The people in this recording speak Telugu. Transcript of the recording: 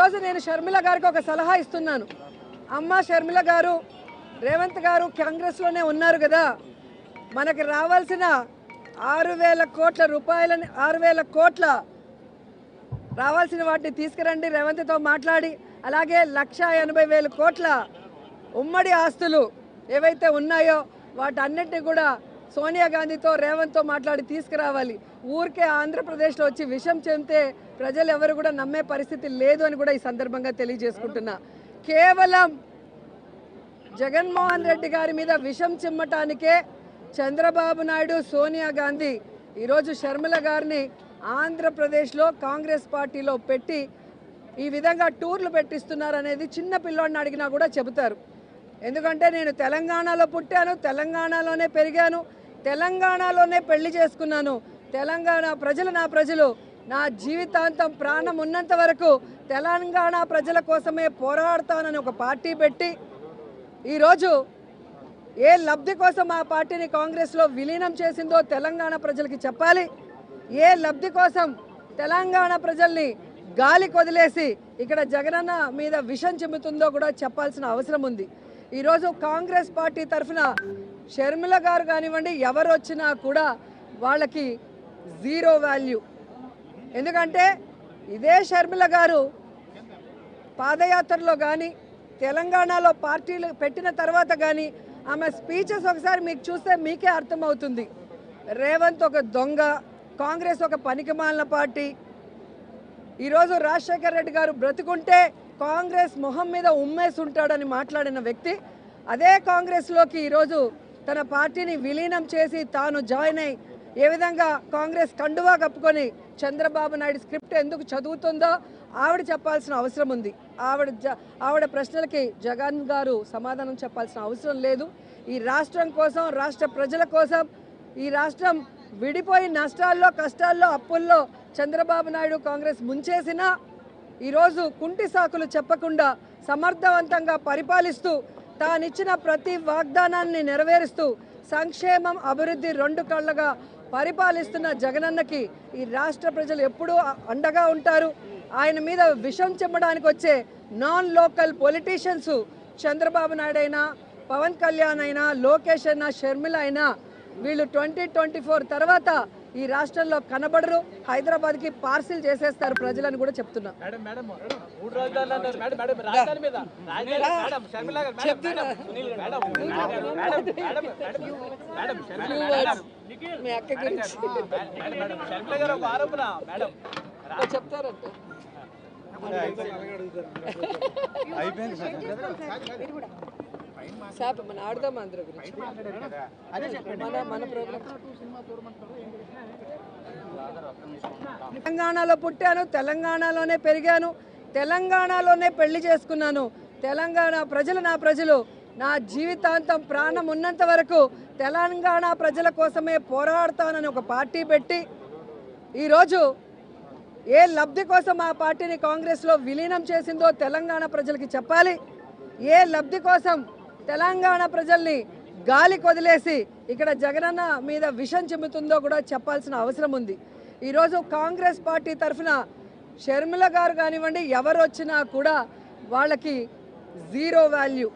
ఈరోజు నేను షర్మిల గారికి ఒక సలహా ఇస్తున్నాను. అమ్మ షర్మిల గారు రేవంత్ గారు కాంగ్రెస్లోనే ఉన్నారు కదా. మనకి రావాల్సిన ఆరు వేల కోట్ల రూపాయలని ఆరు వేల కోట్ల రావాల్సిన వాటిని తీసుకురండి రేవంత్తో మాట్లాడి. అలాగే లక్ష ఎనభై వేల కోట్ల ఉమ్మడి ఆస్తులు ఏవైతే ఉన్నాయో వాటన్నిటిని కూడా సోనియా గాంధీతో రేవంత్తో మాట్లాడి తీసుకురావాలి. ఊరికే ఆంధ్రప్రదేశ్లో వచ్చి విషం చెందితే ప్రజలు ఎవరు కూడా నమ్మే పరిస్థితి లేదు అని కూడా ఈ సందర్భంగా తెలియజేసుకుంటున్నా. కేవలం జగన్మోహన్ రెడ్డి గారి మీద విషం చిమ్మటానికే చంద్రబాబు నాయుడు సోనియా గాంధీ ఈరోజు షర్మిల గారిని ఆంధ్రప్రదేశ్లో కాంగ్రెస్ పార్టీలో పెట్టి ఈ విధంగా టూర్లు పెట్టిస్తున్నారు అనేది చిన్న పిల్లోడిని అడిగినా కూడా చెబుతారు. ఎందుకంటే నేను తెలంగాణలో పుట్టాను తెలంగాణలోనే పెరిగాను. తెలంగాణలోనే పెళ్ళి చేసుకున్నాను. తెలంగాణ ప్రజలు నా ప్రజలు. నా జీవితాంతం ప్రాణం ఉన్నంత వరకు తెలంగాణ ప్రజల కోసమే పోరాడతానని ఒక పార్టీ పెట్టి ఈరోజు ఏ లబ్ధి కోసం ఆ పార్టీని కాంగ్రెస్లో విలీనం చేసిందో తెలంగాణ ప్రజలకి చెప్పాలి. ఏ లబ్ధి కోసం తెలంగాణ ప్రజల్ని గాలి కొదిలేసి ఇక్కడ జగనన్న మీద విషం చెబుతుందో కూడా చెప్పాల్సిన అవసరం ఉంది. ఈరోజు కాంగ్రెస్ పార్టీ తరఫున షర్మిల గారు కానివ్వండి ఎవరు వచ్చినా కూడా వాళ్ళకి జీరో వాల్యూ. ఎందుకంటే ఇదే షర్మిల గారు పాదయాత్రలో కానీ తెలంగాణలో పార్టీలు పెట్టిన తర్వాత కానీ ఆమె స్పీచెస్ ఒకసారి మీకు చూస్తే మీకే అర్థమవుతుంది. రేవంత్ ఒక దొంగ కాంగ్రెస్ ఒక పనికిమాలిన పార్టీ. ఈరోజు రాజశేఖర్ రెడ్డి గారు బ్రతుకుంటే కాంగ్రెస్ మొహం మీద ఉమ్మేసి ఉంటాడని మాట్లాడిన వ్యక్తి. అదే కాంగ్రెస్లోకి ఈరోజు తన పార్టీని విలీనం చేసి తాను జాయిన్ అయి ఏ విధంగా కాంగ్రెస్ కండువా కప్పుకొని చంద్రబాబు నాయుడు స్క్రిప్ట్ ఎందుకు చదువుతుందో ఆవిడ చెప్పాల్సిన అవసరం ఉంది. ఆవిడ జ ఆవిడ ప్రశ్నలకి జగన్ గారు సమాధానం చెప్పాల్సిన అవసరం లేదు. ఈ రాష్ట్రం కోసం రాష్ట్ర ప్రజల కోసం ఈ రాష్ట్రం విడిపోయి నష్టాల్లో కష్టాల్లో అప్పుల్లో చంద్రబాబు నాయుడు కాంగ్రెస్ ముంచేసినా ఈరోజు కుంటి సాకులు చెప్పకుండా సమర్థవంతంగా పరిపాలిస్తూ తానిచ్చిన ప్రతి వాగ్దానాన్ని నెరవేరుస్తూ సంక్షేమం అభివృద్ధి రెండు కళ్ళగా పరిపాలిస్తున్న జగనన్నకి ఈ రాష్ట్ర ప్రజలు ఎప్పుడూ అండగా ఉంటారు. ఆయన మీద విషం చెమ్మడానికి వచ్చే non local politicians Chandrababu Naidu అయినా పవన్ కళ్యాణ్ అయినా లోకేష్ అయినా షర్మిల అయినా వీళ్ళు ట్వంటీ ట్వంటీ ఫోర్ తర్వాత ఈ రాష్ట్రంలో కనబడరు హైదరాబాద్కి పార్సిల్ చేసేస్తారు ప్రజలని కూడా చెప్తున్నా మీ అక్క గురించి మేడం మేడం మన ఆడదాం అందరి గురించి. మన మన ప్రోగ్రామ్. తెలంగాణలో పుట్టాను తెలంగాణలోనే పెరిగాను తెలంగాణలోనే పెళ్ళి చేసుకున్నాను. తెలంగాణ ప్రజలు నా ప్రజలు. నా జీవితాంతం ప్రాణం ఉన్నంత వరకు తెలంగాణ ప్రజల కోసమే పోరాడతానని ఒక పార్టీ పెట్టి ఈరోజు ఏ లబ్ధి కోసం ఆ పార్టీని కాంగ్రెస్లో విలీనం చేసిందో తెలంగాణ ప్రజలకి చెప్పాలి. ఏ లబ్ధి కోసం తెలంగాణ ప్రజల్ని గాలి కొదిలేసి ఇక్కడ జగనన్న మీద విషం చెబుతుందో కూడా చెప్పాల్సిన అవసరం ఉంది. ఈరోజు కాంగ్రెస్ పార్టీ తరఫున షర్మిల గారు కానివ్వండి ఎవరు వచ్చినా కూడా వాళ్ళకి జీరో వాల్యూ.